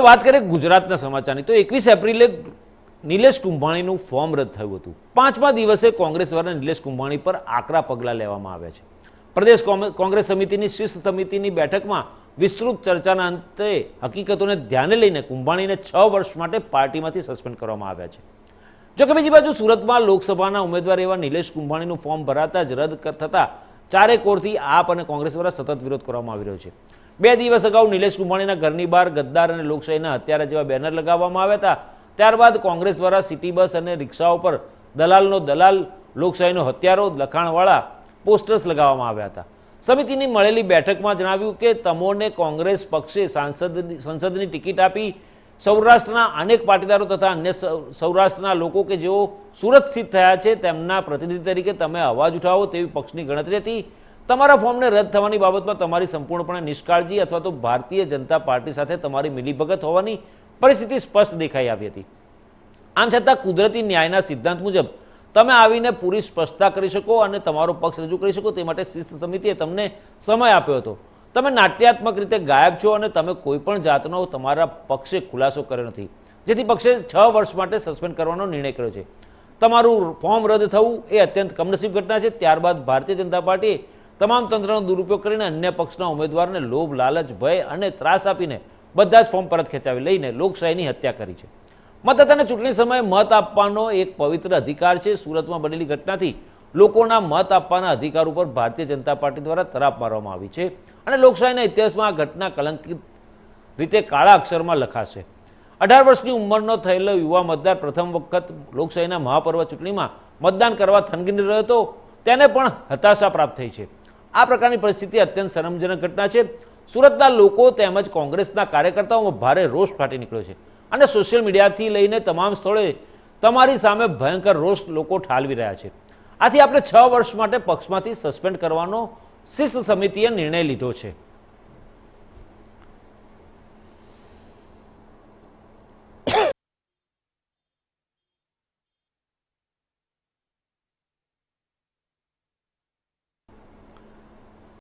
હવે વાત કરીએ ગુજરાતના સમાચારની. તો એકવીસ એપ્રિલે નિલેશ કુંભાણીનું ફોર્મ રદ થયું હતું. પાંચમા દિવસે કોંગ્રેસ દ્વારા નિલેશ કુંભાણી પર આકરા પગલાં લેવામાં આવ્યા છે. પ્રદેશ કોંગ્રેસ સમિતિની શિસ્ત સમિતિની બેઠકમાં વિસ્તૃત ચર્ચાના અંતે હકીકતોને ધ્યાને લઈને કુંભાણીને છ વર્ષ માટે પાર્ટીમાંથી સસ્પેન્ડ કરવામાં આવ્યા છે. જો કે બીજી બાજુ સુરતમાં લોકસભાના ઉમેદવાર એવા નિલેશ કુંભાણીનું ફોર્મ ભરાતા જ રદ થતા ચારે કોરથી આપ અને કોંગ્રેસ દ્વારા સતત વિરોધ કરવામાં આવી રહ્યો છે. બે દિવસ અગાઉ નિલેશ કુંભાણીના ઘરની બહાર ગદ્દાર અને લોકશાહીના હત્યારા જેવા બેનર લગાવવામાં આવ્યા હતા. ત્યારબાદ કોંગ્રેસ દ્વારા સિટી બસ અને રિક્ષાઓ પર દલાલનો દલાલ, લોકશાહીનો હત્યારો, લખાણવાળા પોસ્ટર્સ લગાવવામાં આવ્યા હતા. સમિતિની મળેલી બેઠકમાં જણાવ્યું કે તમોને કોંગ્રેસ પક્ષે સાંસદ સંસદની ટિકિટ આપી સૌરાષ્ટ્રના અનેક પાટીદારો તથા અન્ય સૌરાષ્ટ્રના લોકો કે જેઓ સુરત સ્થિત થયા છે, તેમના પ્રતિનિધિ તરીકે તમે અવાજ ઉઠાવો તેવી પક્ષની ગણતરી હતી. તમારા ફોર્મને રદ થવાની બાબતમાં તમારી સંપૂર્ણપણે નિષ્કાળજી અથવા તો ભારતીય જનતા પાર્ટી સાથે તમારી મિલીભગત હોવાની પરિસ્થિતિ સ્પષ્ટ દેખાઈ આવી હતી. આમ છતાં કુદરતી ન્યાયના સિદ્ધાંત મુજબ તમે આવીને પૂરી સ્પષ્ટતા કરી શકો અને તમારો પક્ષ રજૂ કરી શકો તે માટે શિસ્ત સમિતિએ તમને સમય આપ્યો હતો. તમે નાટ્યાત્મક રીતે ગાયબ છો અને તમે કોઈ પણ જાતનો તમારા પક્ષે ખુલાસો કર્યો નથી. જેથી પક્ષે છ વર્ષ માટે સસ્પેન્ડ કરવાનો નિર્ણય કર્યો છે. તમારું ફોર્મ રદ થવું એ અત્યંત કમનસીબ ઘટના છે. ત્યારબાદ ભારતીય જનતા પાર્ટીએ તમામ તંત્રનો દુરુપયોગ કરીને અન્ય પક્ષના ઉમેદવારને લોભ, લાલચ, ભય અને ત્રાસ આપીને બધા જ ફોર્મ પરત ખેંચાવી લઈને લોકશાહીની હત્યા કરી છે. મતદાતાને ચૂંટણી સમયે મત આપવાનો એક પવિત્ર અધિકાર છે. સુરતમાં બનેલી ઘટનાથી લોકોના મત આપવાના અધિકાર ઉપર ભારતીય જનતા પાર્ટી દ્વારા તરાપ મારવામાં આવી છે અને લોકશાહીના ઇતિહાસમાં આ ઘટના કલંકિત રીતે કાળા અક્ષરમાં લખાશે. અઢાર વર્ષની ઉંમરનો થયેલો યુવા મતદાર પ્રથમ વખત લોકશાહીના મહાપર્વ ચૂંટણીમાં મતદાન કરવા થનગીની રહ્યો હતો. તેને પણ હતાશા પ્રાપ્ત થઈ છે. આ પ્રકારની પરિસ્થિતિ અત્યંત શરમજનક ઘટના છે. સુરતના લોકો તેમજ કોંગ્રેસના કાર્યકર્તાઓમાં ભારે રોષ ફાટી નીકળ્યો છે અને સોશિયલ મીડિયાથી લઈને તમામ સ્થળોએ તમારી સામે ભયંકર રોષ લોકો ઠાલવી રહ્યા છે. આથી આપણે છ વર્ષ માટે પક્ષમાંથી સસ્પેન્ડ કરવાનો શિસ્ત સમિતિએ નિર્ણય લીધો છે.